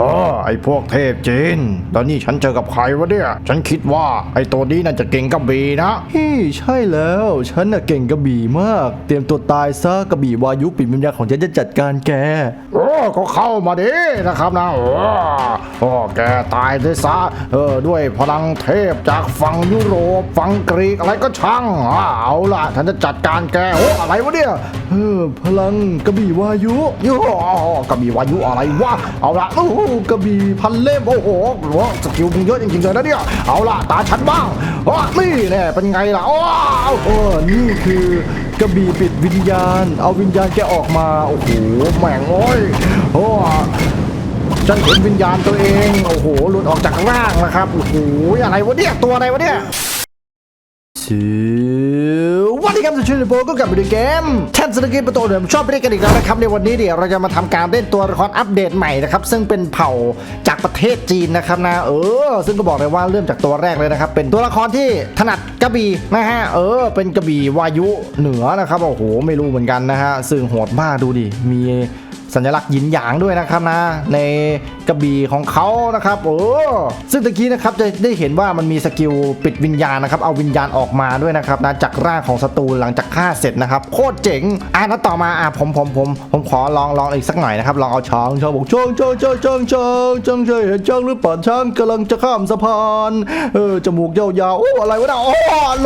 อ๋อไอพวกเทพจีนแล้วนี่ฉันเจอกับใครวะเนี่ย ฉันคิดว่าไอตัวนี้น่าจะเก่งกระบี่นะเฮ้ยใช่แล้ว ฉันน่ะเก่งกระบี่มาก เตรียมตัวตายซะกระบี่วายุปิดวิญญาณของฉันจะจัดการแก โอ้ก็เข้ามาดินะครับนะโอ้โอ้แกตายด้วยซะเออด้วยพลังเทพจากฝั่งยุโรปฝั่งกรีกอะไรก็ช่างอ่าเอาล่ะฉันจะจัดการแกโอ้อะไรวะเนี่ยเออพลังกระบี่วายุโอ้กระบี่วายุอะไรวะเอาละโอ้โหกระบี่พันเล่ม โอ้โหโอ้สกิลมึงเยอะจริงๆเลยนะเนี่ย เอาละตาฉันบ้างอ๋อนี่แน่เป็นไงล่ะ โอ้าวเออนี่คือกระบี่ปิดวิญญาณ เอาวิญญาณแกออกมา โอ้โห แม่งโอ้ยโอ้ฉันเห็นวิญญาณตัวเอง โอ้โห หลุดออกจากร่างนะครับ โอ้โห อะไรวะเนี่ย ตัวอะไรวะเนี่ยสวัส ดีครับสุชินโปก็กลับมาดูเกมแทนสกิปประตูเดิมชอบไปเล่นกันอีกแล้วนะครับในวันนี้เดี๋ยวเราจะมาทำการเล่นตัวละครอัปเดตใหม่นะครับซึ่งเป็นเผ่าจากประเทศจีนนะครับนะเออ ซึ่งก็บอกเลยว่าเริ่มจากตัวแรกเลยนะครับเป็นตัวละครที่ถนัดกระบี่นะฮะเออ เป็นกระบี่วายุเหนือนะครับโอ้โหไม่รู้เหมือนกันนะฮะซึ่งโหดมากดูดิมี สัญลักษณ์หยินหยางด้วยนะครับนะ ในกระบี่ของเขานะครับโอ้ซึ่งตะกี้นะครับจะได้เห็นว่ามันมีสกิลปิดวิญญาณนะครับเอาวิญญาณออกมาด้วยนะครับนะจากร่างของศัตรูหลังจากฆ่าเสร็จนะครับ โคตรเจ๋งอะแล้วต่อมาอะผมผมผมผมขอลองลองอีกสักหน่อยนะครับลองเอาช้างช้างบอกช้างช้างช้างช้างช้างช้างช้างเห็นช้างหรือเปล่าช้างกำลังจะข้ามสะพานเออจมูกยาวๆโอ้อะไรวะเนี่ยโอ้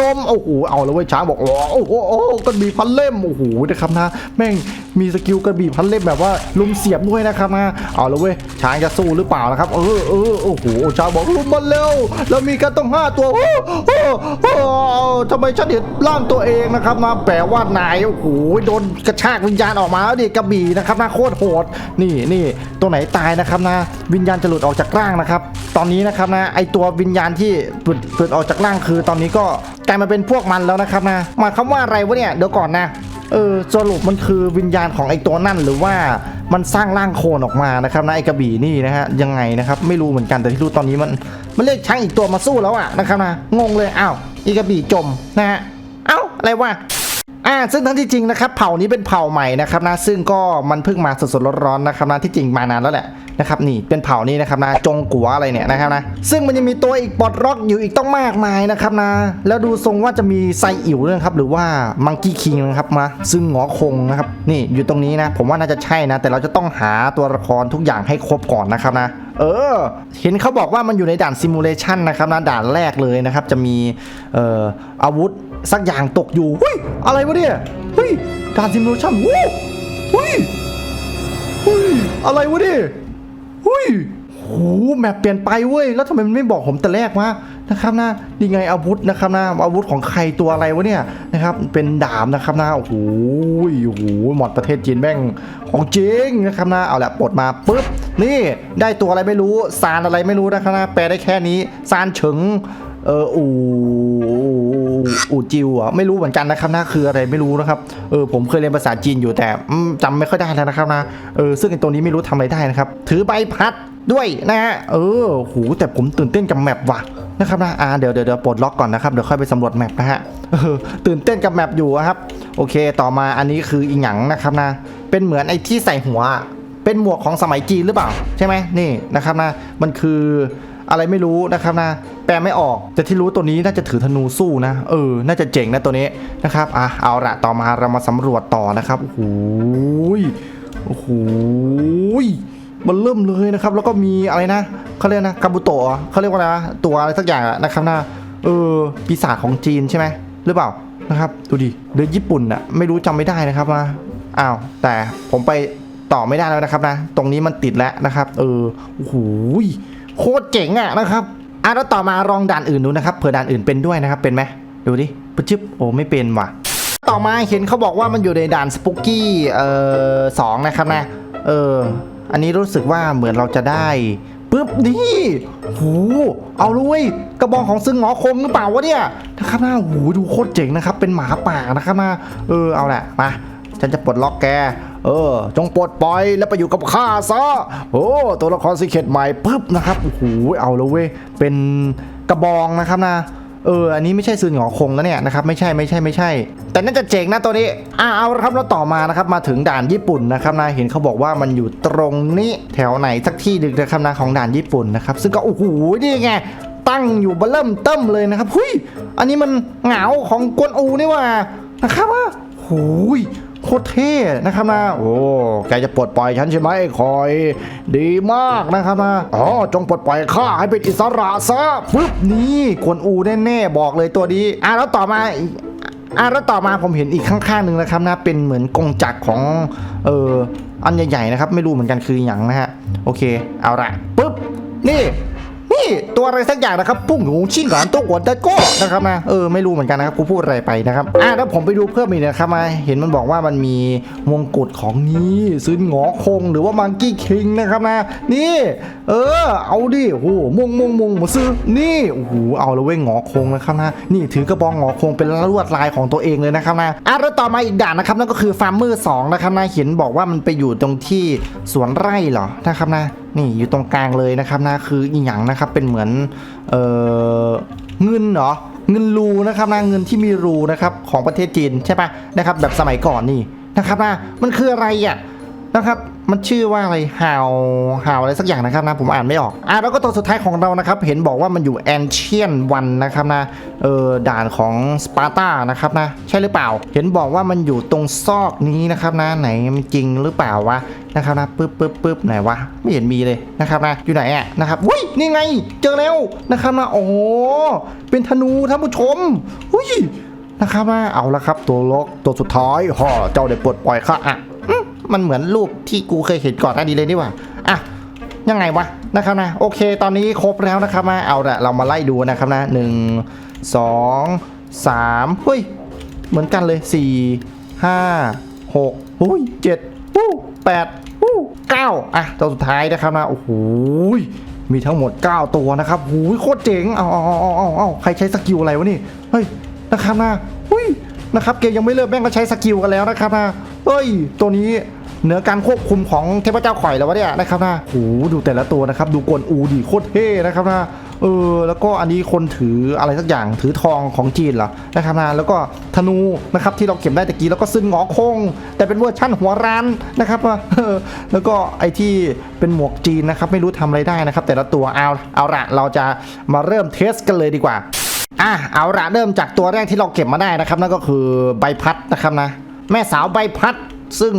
ลมโอ้โหเอาเลยเว้ยช้างบอกโอ้โอ้โหโอ้กระบี่พันเล่มโอ้โหนะครับนะแม่งมีสกิลกระบี่พันเล่มแบบว่าลุมเสียบด้วยนะครับนะเอาลยเว้ยช้างจะสู้หรือเปล่านะครับ เออเออโอ้โหช้างบอกลุมมันเร็วแล้วมีกันต้องห้าตัวโอ้โอ้ทำไมฉันเห็นร่างตัวเองนะครับนะแปลว่านายโอ้โหโดนกระชากวิญญาณออกมาแล้วดิกระบี่นะครับนะโคตรโหดนี่นี่ตัวไหนตายนะครับนะ วิญญาณจะหลุดออกจากร่างนะครับ ตอนนี้นะครับนะไอตัววิญญาณที่หลุดหลุดออกจากร่างคือ ตอนนี้ก็กลายมาเป็นพวกมันแล้วนะครับนะหมายความว่าอะไรวะเนี่ยเดี๋ยวก่อนนะเออสรุปมันคือวิญญาณของไอตัวนั่นหรือว่ามันสร้างร่างโคลนออกมานะครับนะไอกระบี่นี่นะฮะยังไงนะครับไม่รู้เหมือนกันแต่ที่รู้ตอนนี้มันมันเรียกช้างอีกตัวมาสู้แล้วอะนะครับนะงงเลยอ้าวอีกระบี่จมนะฮะเอ้าอะไรวะ อ่าซึ่งทั้งที่จริงนะครับเผ่านี้เป็นเผ่าใหม่นะครับนะซึ่งก็มันเพิ่งมาสดๆร้อนๆนะครับนะที่จริงมานานแล้วแหละนะครับนี่เป็นเผ่านี้นะครับนะจงกัวอะไรเนี่ยนะครับนะซึ่งมันยังมีตัวอีกปลดล็อกอยู่อีกต้องมากมายนะครับนะแล้วดูทรงว่าจะมีไซอิ๋วด้วยนะครับหรือว่ามังกี้คิงนะครับมาซึ่งหงอคงนะครับนี่อยู่ตรงนี้นะผมว่าน่าจะใช่นะ แต่เราจะต้องหาตัวละครทุกอย่างให้ครบก่อนนะครับนะเออ เห็นเขาบอกว่ามันอยู่ในด่านซิมูเลชันนะครับนะด่านแรกเลยนะครับ จะมีเอ่ออาวุธ สักอย่างตกอยู่เฮ้ยอะไรวะเนี่ยเฮ้ยด่านซิมูเลชั่นวู้เฮ้ยเฮ้ยอะไรวะเนี่ยเฮ้ยโหแมปเปลี่ยนไปเว้ยแล้วทำไมมันไม่บอกผมแต่แรกวะนะครับนะนี่ไงอาวุธนะครับนะอาวุธของใครตัวอะไรวะเนี่ยนะครับเป็นดาบนะครับนะโอ้โหโอ้โหหมดประเทศจีนแม่งของจริงนะครับนะเอาละปลดมาปุ๊บนี่ได้ตัวอะไรไม่รู้ซานอะไรไม่รู้นะครับนะแปลได้แค่นี้ซานเฉิงเอออู อูจิวอะไม่รู้เหมือนกันนะครับนะคืออะไรไม่รู้นะครับเออผมเคยเรียนภาษาจีนอยู่แต่อืมจำไม่ค่อยได้แล้วนะครับนะเออซึ่งไอ้ตัวนี้ไม่รู้ทำอะไรได้นะครับ ถือใบพัดด้วยนะฮะเออโหแต่ผมตื่นเต้นกับแมปว่ะนะครับนะอ่าเดี๋ยวเดี๋ยวเดี๋ยวปลดล็อกก่อนนะครับเดี๋ยวค่อยไปสำรวจแมปนะฮะตื่นเต้นกับแมปอยู่อะครับ โอเค ต่อมาอันนี้คืออีหยังนะครับนะ เป็นเหมือนไอ้ที่ใส่หัว เป็นหมวกของสมัยจีนหรือเปล่า ใช่ไหมนี่นะครับนะ มันคือ อะไรไม่รู้นะครับนะแปลไม่ออกแต่ที่รู้ตัวนี้น่าจะถือธนูสู้นะ เออ น่าจะเจ๋งนะตัวนี้นะครับอะเอาละต่อมาเรามาสำรวจต่อนะครับโอ้โหยโอ้โหยมันเริ่มเลยนะครับ แล้วก็มีอะไรนะเขาเรียกนะกาบุโตะเหรอเขาเรียกว่าอะไรนะตัวอะไรสักอย่างนะครับนะเออปีศาจของจีนใช่ไหมหรือเปล่านะครับ ดูดิเดือนญี่ปุ่นอะไม่รู้จำไม่ได้นะครับนะอ้าวแต่ผมไปต่อไม่ได้แล้วนะครับนะ ตรงนี้มันติดแล้วนะครับ เออโอ้โหย โคตรเจ๋งอะนะครับอะแล้วต่อมาลองด่านอื่นดูนะครับเผื่อด่านอื่นเป็นด้วยนะครับเป็นไหมดูดิปึ๊บโอ้ไม่เป็นว่ะ ต่อมาเห็นเขาบอกว่ามันอยู่ในด่านสปุกกี้เอ่อสองนะครับนะเอออันนี้รู้สึกว่าเหมือนเราจะได้ปุ๊บนี่โหเอาเลยเว้ยกระบองของซึ่งหงอคงหรือเปล่าวะเนี่ยนะครับนะโหดูโคตรเจ๋งนะครับ เป็นหมาป่านะครับนะเออเอาแหละมาฉันจะปลดล็อกแก เออ จงปลดปล่อยแล้วไปอยู่กับข้าซะโอ้ตัวละครสีเขตใหม่ปุ๊บนะครับโอ้โหเอาเลยเว้ยเป็นกระบองนะครับนะเออ อันนี้ไม่ใช่ซืนหงอคงแล้วเนี่ยนะครับ ไม่ใช่ไม่ใช่ไม่ใช่ แต่น่าจะเจ๋งนะตัวนี้ อ่าเอาละครับแล้วต่อมานะครับ มาถึงด่านญี่ปุ่นนะครับนะ เห็นเขาบอกว่ามันอยู่ตรงนี้แถวไหนสักที่หนึ่งนะครับนะของด่านญี่ปุ่นนะครับ ซึ่งก็โอ้โห นี่ไง ตั้งอยู่เบเริ่มเติมเลยนะครับ หุยอันนี้มันเหงาของกวนอูนี่ว่านะครับว่าหูย โคตรเท่นะครับนะโอ้แกจะปลดปล่อยฉันใช่ไหมคอย ดีมากนะครับนะอ๋อจงปลดปล่อยข้าให้เป็นอิสระซะปึ๊บนี่กวนอูแน่ๆบอกเลยตัวนี้อะแล้วต่อมาอะแล้วต่อมาผมเห็นอีกข้างๆหนึ่งนะครับนะเป็นเหมือนกงจักรของเอออันใหญ่ๆนะครับ ไม่รู้เหมือนกันคืออย่างนะฮะโอเค เอาละปุ๊บนี่ นี่ตัวอะไรสักอย่างนะครับปุ้งหงชิ่งก่อนตัวกวนได้ก็นะครับนะเออไม่รู้เหมือนกันนะครับกูพูดอะไรไปนะครับอะแล้วผมไปดูเพิ่มอีกนะครับมาเห็นมันบอกว่ามันมีมงกุฎของนี้ซื้อหงอคงหรือว่ามังกี้คิงนะครับนะนี่ เออ เอาดิโอ้โหมงมงมงมาซื้อนี่โอ้โหเอาละเว้ยหงอคงนะครับนะนี่ถือกระบองหงอคงเป็นลวดลายของตัวเองเลยนะครับนะอะแล้วต่อมาอีกด่านนะครับนั่นก็คือฟาร์มเมอร์สองนะครับนะเห็นบอกว่ามันไปอยู่ตรงที่สวนไร่เหรอนะครับนะ นี่อยู่ตรงกลางเลยนะครับนะคืออีหยังนะครับเป็นเหมือนเออเงินเหรอเงินรูนะครับนะเงินที่มีรูนะครับของประเทศจีนใช่ปะนะครับแบบสมัยก่อนนี่นะครับนะมันคืออะไรอะนะครับมันชื่อว่าอะไรฮาวฮาวอะไรสักอย่างนะครับนะผมอ่านไม่ออกอะแล้วก็ตัวสุดท้ายของเรานะครับเห็นบอกว่ามันอยู่แอนเชียนวันนะครับนะเออด่านของสปาร์ตานะครับนะใช่หรือเปล่า เห็นบอกว่ามันอยู่ตรงซอกนี้นะครับนะไหนมันจริงหรือเปล่าวะ นะครับนะปึ๊บปึ๊บปึ๊บไหนวะไม่เห็นมีเลยนะครับนะอยู่ไหนอะนะครับอุ้ยนี่ไง เจอแล้วนะครับนะโอ้เป็นธนูท่านผู้ชมอุ้ยนะครับนะเอาละครับ ตัวล็อกตัวสุดท้ายฮ่อเจ้าได้ปลดปล่อยข้าอะมันเหมือนรูปที่กูเคยเห็นก่อนหน้านี้เลยนี่หว่าอะยังไงวะนะครับนะโอเค ตอนนี้ครบแล้วนะครับนะเอาละเรามาไล่ดูนะครับนะหนึ่งสองสามเฮ้ยเหมือนกันเลยสี่ห้าหกอุ้ยเจ็ดอู้แปด เก้าอะตัวสุดท้ายนะครับนะโอ้โหมีทั้งหมด 9 ตัวนะครับหูยโคตรเจ๋ง เอาเอาเอาเอาเอาใครใช้สกิลอะไรวะนี่ เฮ้ย นะครับนะอุ้ย นะครับ เกมยังไม่เริ่มแม่งก็ใช้สกิลกันแล้วนะครับนะ เฮ้ย ตัวนี้เหนือการควบคุมของเทพเจ้าข่อยแล้ววะเนี่ยนะครับนะโหดูแต่ละตัวนะครับ ดูกวนอูดีโคตรเท่นะครับนะ เออแล้วก็อันนี้คนถืออะไรสักอย่างถือทองของจีนเหรอนะครับนะแล้วก็ธนูนะครับที่เราเก็บได้ตะกี้แล้วก็ซึ่งหงอคง แต่เป็นเวอร์ชั่นหัวร้านนะครับแล้วก็ไอที่เป็นหมวกจีนนะครับไม่รู้ทำอะไรได้นะครับ แต่ละตัวเอาเอาละเราจะมาเริ่มเทสกันเลยดีกว่าอะเอาละเริ่มจากตัวแรกที่เราเก็บมาได้นะครับนั่นก็คือใบพัดนะครับนะแม่สาวใบพัดซึ่ง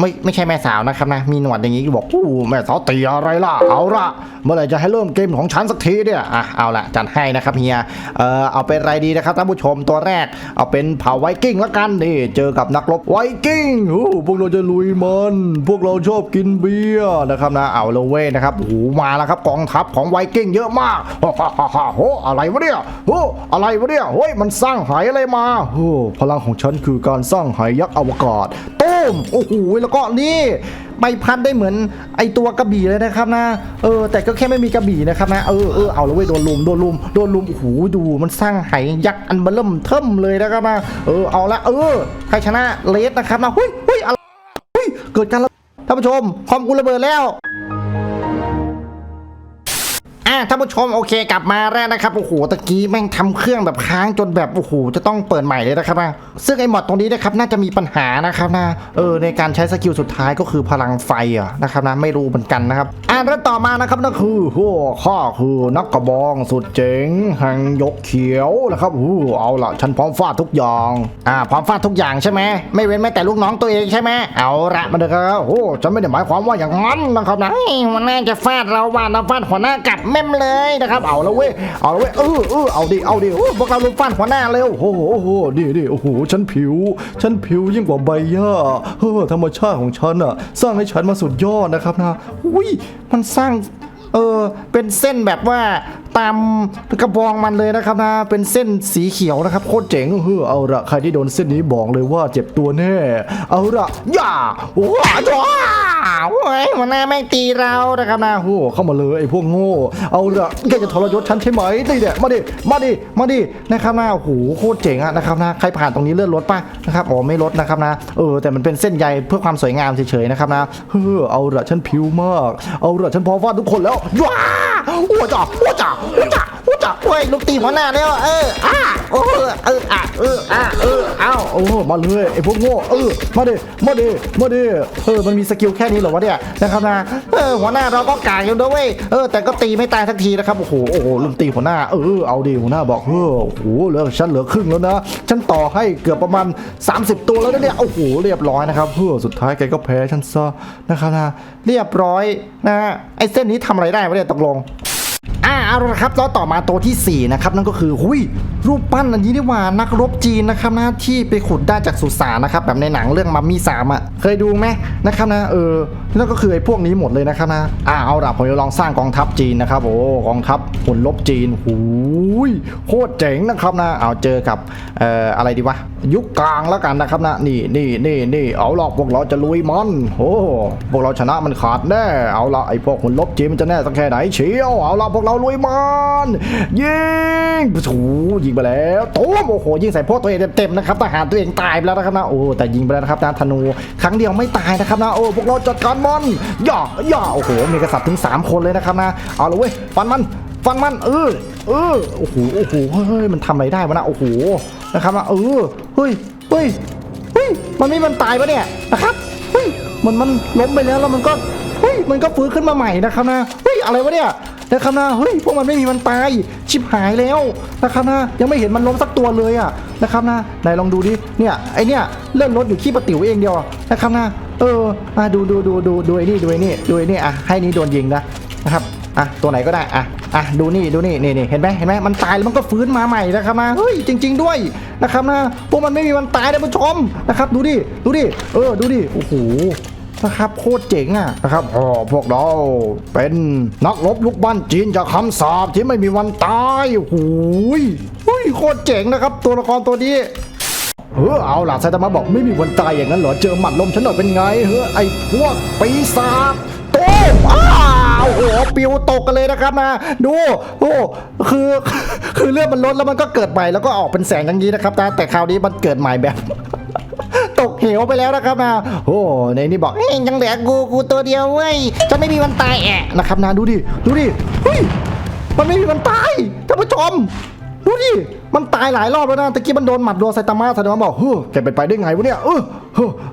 ไม่ไม่ใช่แม่สาวนะครับนะ มีหนวดอย่างนี้บอกอู้แม่สาวตีอะไรล่ะ เอาละเมื่อไหร่จะให้เริ่มเกมของฉันสักทีเนี่ยอะเอาละจัดให้นะครับเฮียเออเอาเป็นไรดีนะครับท่านผู้ชมตัวแรก เอาเป็นเผ่าไวกิ้งละกันนี่เจอกับนักรบไวกิ้งโอ้พวกเราจะลุยมันพวกเราชอบกินเบียร์นะครับนะเอาลยเว้นะครับโอ้มาแล้วครับกองทัพของไวกิ้งเยอะมากฮ่าฮ่าฮ่าฮ่าโหอะไรวะเนี่ยโหอะไรวะเนี่ยเฮ้ยมันสร้างหายอะไรมาโอ้พลังของฉันคือการสร้างหายยักษ์อวกาศ มโอ้โหแล้วก็นี่ใบพัดได้เหมือนไอตัวกระบี่เลยนะครับนะ เออ แต่ก็แค่ไม่มีกระบี่นะครับนะเออเออเอาแล้วเว้ยโดนลุมโดนลุมโดนลุมโอ้โหดูมันสร้างหายยักษ์อันเบลิ่มเทิมเลยนะครับนะเออเอาละเออใครชนะเลสนะครับนะเฮ้ยเฮ้ยอะไรเฮ้ยเกิดการท่านผู้ชมคอมกูระเบิดแล้ว อะท่านผู้ชมโอเคกลับมาแล้วนะครับโอ้โหตะกี้แม่งทำเครื่องแบบค้างจนแบบโอ้โหจะต้องเปิดใหม่เลยนะครับนะซึ่งไอ้หมอดตรงนี้นะครับน่าจะมีปัญหานะครับนะเออในการใช้สกิลสุดท้ายก็คือพลังไฟอะนะครับนะไม่รู้เหมือนกันนะครับอะแล้วต่อมานะครับนั่นคือโอ้ข้อคือนักกระบองสุดเจ๋งห่งยกเขียวนะครับโอ้เอาละฉันพร้อมฟาดทุกอย่างอ่าพร้อมฟาดทุกอย่างใช่ไหมไม่เว้นแม้แต่ลูกน้องตัวเองใช่ไหมเอาละมาเถอะครับโอ้ฉันไม่ได้หมายความว่าอย่างนั้นนะครับนะมันน่าจะฟาดเราว่าเราฟาดหัวหน้ากับแม่มเลยนะครับเอาแล้วเว้ยเอาแล้วเว้ยเออเออเอาดิเอาดิพวกเราลุมฟันหัวหน้าเร็วโอ้โหโอ้โหนี่นี่โอ้โหฉันผิว ฉันผิวยิ่งกว่าใบหญ้าเฮ้อธรรมชาติของฉันอะ สร้างให้ฉันมาสุดยอดนะครับนะอุ้ยมันสร้างเออเป็นเส้นแบบว่าตามกระบองมันเลยนะครับนะเป็นเส้นสีเขียวนะครับโคตรเจ๋งเฮ้อเอาละใครที่โดนเส้นนี้บอกเลยว่าเจ็บตัวแน่ เอาละอย่าว้าจ้า โอ้ยหัวหน้าแม่งตีเรานะครับนะโอ้เข้ามาเลยไอ้พวกโง่เอาละแกจะทรยศฉันใช่ไหมนี่เนี่ยมาดิมาดิมาดินะครับนะโอ้โหโคตรเจ๋งอะนะครับนะใครผ่านตรงนี้เลื่อนรถป่ะนะครับอ๋อไม่ลดนะครับนะเออแต่มันเป็นเส้นใยเพื่อความสวยงามเฉยๆนะครับนะเฮ้อเอาละฉันผิวมาก เอาละฉันพร้อมฟาดทุกคนแล้วว้าว้าจ้าว้จ้าว้าจ้า ว้าจ้าะเว้ยลูกตีหัวหน้าแล้วเอออะโอ้เอออะเอออะเออเอ้าโอ้มาเลยไอ้พวกโง่เออมาดิมาดิมาดิเออมันมีสกิลแค่นี้เหรอวะเนี่ยนะครับนะเออหัวหน้าเราก็กากอยู่ด้วยเว้ยเออแต่ก็ตีไม่ตายสักทีนะครับโอ้โหโอ้โหลุมตีหัวหน้าเออเอาดิหัวหน้าบอกเออโอ้โหเหลือฉันเหลือครึ่งแล้วนะฉันต่อให้เกือบประมาณ 30 ตัวแล้วนะเนี่ยโอ้โหเรียบร้อยนะครับเฮ้อสุดท้ายแกก็แพ้ฉันซะนะครับนะเรียบร้อยนะไอ้เส้นนี้ทำอะไรได้วะเนี่ยตกลงอ่า เอาละครับแล้วต่อมาตัวทีสี่ 4 นะครับ นั่นก็คือหุยรูปปั้นอันนี้นี่ว่านักรบจีนนะครับนะที่ไปขุดได้จากสุสานนะครับ แบบในหนังเรื่องมัมมี่สามอะเคยดูไหมนะครับนะเออนั่นก็คือไอ้พวกนี้หมดเลยนะครับนะอ่าเอาละผมจะลองสร้างกองทัพจีนนะครับ โอ้กองทัพหุ่นลบจีนหูยโคตรเจ๋งนะครับนะเอาเจอกับเอ่ออะไรดีวะยุคกลางแล้วกันนะครับนะนี่นี่นี่นี่เอาหรอกพวกเราจะลุยมันโอ้พวกเราชนะมันขาดแน่เอาละไอ้พวกหุ่นลบจีนมันจะแน่สักแค่ไหนเชียวเอาละพวกเราลุยมันยิงโอ้โหยิงไปแล้วโต้มโอ้โหยิงใส่พวกตัวเองเต็มๆนะครับทหารตัวเองตายไปแล้วนะครับนะโอ้แต่ยิงไปแล้วนะครับนะธนูครั้งเดียวไม่ตายนะครับนะโอ้พวกเราจัดการมันย่าย่าโอ้โหมีกษัตริย์ถึง 3 คนเลยนะครับนะเอาละเว้ยฟันมันฟันมันเออเออโอ้โหโอ้โหเฮ้ยเฮ้ยมันทำอะไรได้วะนะโอ้โหนะครับนะเออเฮ้ยเฮ้ยเฮ้ยมันไม่มันตายปะเนี่ยนะครับเฮ้ยมันมันล้มไปแล้วแล้วมันก็เฮ้ยมันก็ฟื้นขึ้นมาใหม่นะครับนะเฮ้ยอะไรวะเนี่ย นะครับนะเฮ้ยพวกมันไม่มีมันตายชิบหายแล้วนะครับนะยังไม่เห็นมันล้มสักตัวเลยอะนะครับนะไหนลองดูดิเนี่ยไอเนี่ยเลื่อนรถอยู่ขี้ประติ๋วเองเดียวนะครับนะเอออะดูดูดูดูดูไอ้นี่ดูไอ้นี่ดูไอ้นี่อะให้นี่โดนยิงนะนะครับอะตัวไหนก็ได้อะอะดูนี่ดูนี่นี่นี่เห็นไหมเห็นไหมมันตายแล้วมันก็ฟื้นมาใหม่นะครับนะเฮ้ยจริง ๆ ด้วยนะครับนะพวกมันไม่มีวันตายนะผู้ชมนะครับ ดูดิดูดิเออดูดิโอ้โห นะครับโคตรเจ๋งอะนะครับอ๋อพวกเราเป็นนักรบลูกบ้านจีนจากคำสาปที่ไม่มีวันตายโอ้โหยเฮ้ยโคตรเจ๋งนะครับ ตัวละครตัวนี้เออเอาล่ะไซตามะบอกไม่มีวันตายอย่างนั้นเหรอเจอหมัดลมฉันหน่อยเป็นไงเฮ้อไอพวกปีศาจโต้อ้าวโอ้โหปิวตกกันเลยนะครับนะดูโอ้คือคือเลือดมันลดแล้วมันก็เกิดใหม่แล้วก็ออกเป็นแสงอย่างนี้นะครับแต่แต่คราวนี้มันเกิดใหม่แบบ ตกเหวไปแล้วนะครับนะโอ้ในนี่บอกเอ้ยยังเหลือกูกูตัวเดียวเว้ยจะไม่มีวันตายแอะนะครับนะดูดิดูดิเฮ้ยมันไม่มีวันตายท่านผู้ชมดูดิมันตายหลายรอบแล้วนะตะกี้มันโดนหมัดโดนไซตามาไซตามาบอกเฮ้ยแกเป็นไปได้ไงวะเนี่ยเออ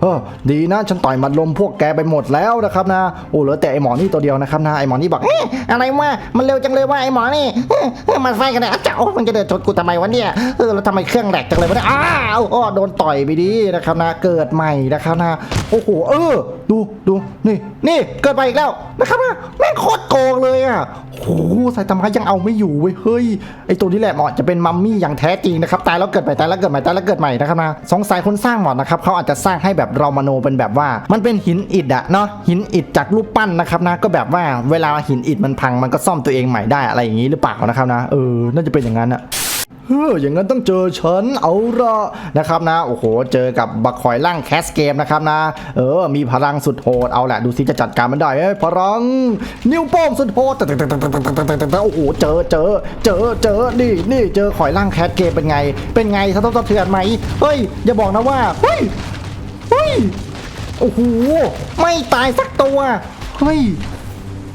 เออดีนะฉันต่อยมัดลมพวกแกไปหมดแล้วนะครับนะ โอ้เหลือแต่ไอหมอนี่ตัวเดียวนะครับนะไอหมอนี่บอกเอ๊ะอะไรวะมันเร็วจังเลยว่าไอหมอนี่มันไฟกันเลยอะเจ้ามันจะเดินชนกูทำไมวะเนี่ยเออแล้วทำไมเครื่องแหลกจังเลยวะเนี่ยอ้าวอ้อโดนต่อยไปดีนะครับนะ เกิดใหม่นะครับนะโอ้โหเออ ดูดูนี่นี่เกิดไปอีกแล้วนะครับนะแม่งโคตรโกงเลยอะโอ้โหไซตามะยังเอาไม่อยู่เว้ยเฮ้ยไอตัวนี้แหละหมาะจะเป็นมัมมี่อย่างแท้จริงนะครับตายแล้วเกิดใหม่ตายแล้วเกิดใหม่ตายแล้วเกิดใหม่นะครับนะสงสัยคนสร้างหมอนะครับเขาอาจจะสร้างให้แบบเรามโนเป็นแบบว่า มันเป็นหินอิฐอะเนาะหินอิฐจากรูปปั้นนะครับนะก็แบบว่าเวลาหินอิฐมันพังมันก็ซ่อมตัวเองใหม่ได้อะไรอย่างนี้หรือเปล่านะครับนะเออน่าจะเป็นอย่างนั้นอะเฮ้ออย่างนั้นต้องเจอฉันเอาละนะครับนะ โอ้โห เจอกับบักคอยล่างแคสเกมนะครับนะ เออ มีพลังสุดโหด เอาแหละ ดูซิจะจัดการมันได้เอ้ยพลัง นิ้วโป้งสุดโหดโอ้โห เจอเจอ เจอเจอ นี่นี่เจอคอยล่างแคสเกมเป็นไง เป็นไงสะท้อนสะเทือนไหม เฮ้ย อย่าบอกนะว่า เฮ้ย เฮ้ย โอ้โห ไม่ตายสักตัว เฮ้ย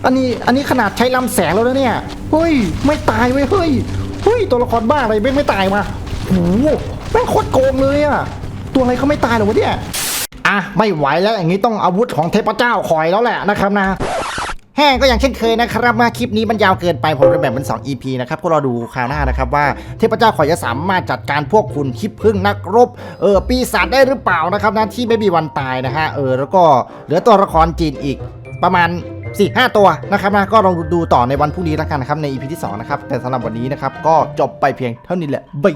อันนี้ อันนี้ขนาดใช้ลำแสงแล้วนะเนี่ย เฮ้ย ไม่ตายเว้ย เฮ้ย เฮ้ย ตัวละครบ้าอะไรไม่งไม่ตายมาโอ้โหแม่งโคตรโกงเลยอะตัวอะไรเขาไม่ตายหรอวะเนี่ย อะ ไม่ไหวแล้วอย่างนี้ต้องอาวุธของเทพเจ้าคอยแล้วแหละนะครับนะ แห้งก็อย่างเช่นเคยนะครับมาคลิปนี้มันยาวเกินไปผมจะแบ่งเป็น 2 EP นะครับกเราดูคราวหน้านะครับว่าเทพเจ้าขอยจะสามารถจัดการพวกคุณคิดพึ่งนักรบเออปีศาจได้หรือเปล่านะครับนะที่ไม่มีวันตายนะฮะเออแล้วก็เหลือตัวละครจีนอีกประมาณ4 5ตัวนะครับนะก็ลองดูต่อในวันพรุ่งนี้แล้วกันนะครับใน EP ที่2นะครับแต่สำหรับวันนี้นะครับก็จบไปเพียงเท่านี้แหละบาย